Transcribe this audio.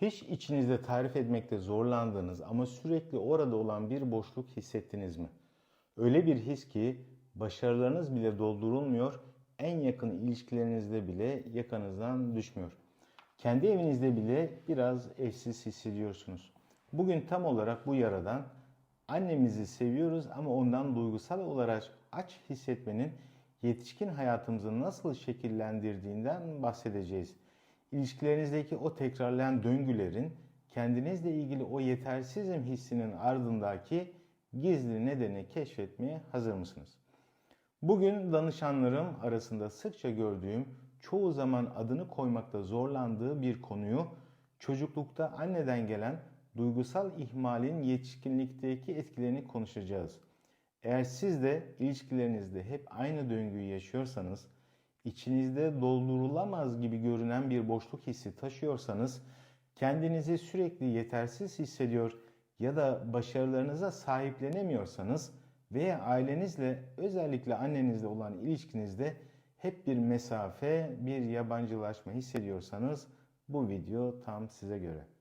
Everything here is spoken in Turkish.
Hiç içinizde tarif etmekte zorlandığınız ama sürekli orada olan bir boşluk hissettiniz mi? Öyle bir his ki başarılarınız bile doldurulmuyor, en yakın ilişkilerinizde bile yakanızdan düşmüyor. Kendi evinizde bile biraz evsiz hissediyorsunuz. Bugün tam olarak bu yaradan annemizi seviyoruz ama ondan duygusal olarak aç hissetmenin yetişkin hayatımızı nasıl şekillendirdiğinden bahsedeceğiz. İlişkilerinizdeki o tekrarlayan döngülerin kendinizle ilgili o yetersizim hissinin ardındaki gizli nedeni keşfetmeye hazır mısınız? Bugün danışanlarım arasında sıkça gördüğüm, çoğu zaman adını koymakta zorlandığı bir konuyu çocuklukta anneden gelen duygusal ihmalin yetişkinlikteki etkilerini konuşacağız. Eğer siz de ilişkilerinizde hep aynı döngüyü yaşıyorsanız, içinizde doldurulamaz gibi görünen bir boşluk hissi taşıyorsanız, kendinizi sürekli yetersiz hissediyor ya da başarılarınıza sahiplenemiyorsanız veya ailenizle özellikle annenizle olan ilişkinizde hep bir mesafe, bir yabancılaşma hissediyorsanız bu video tam size göre.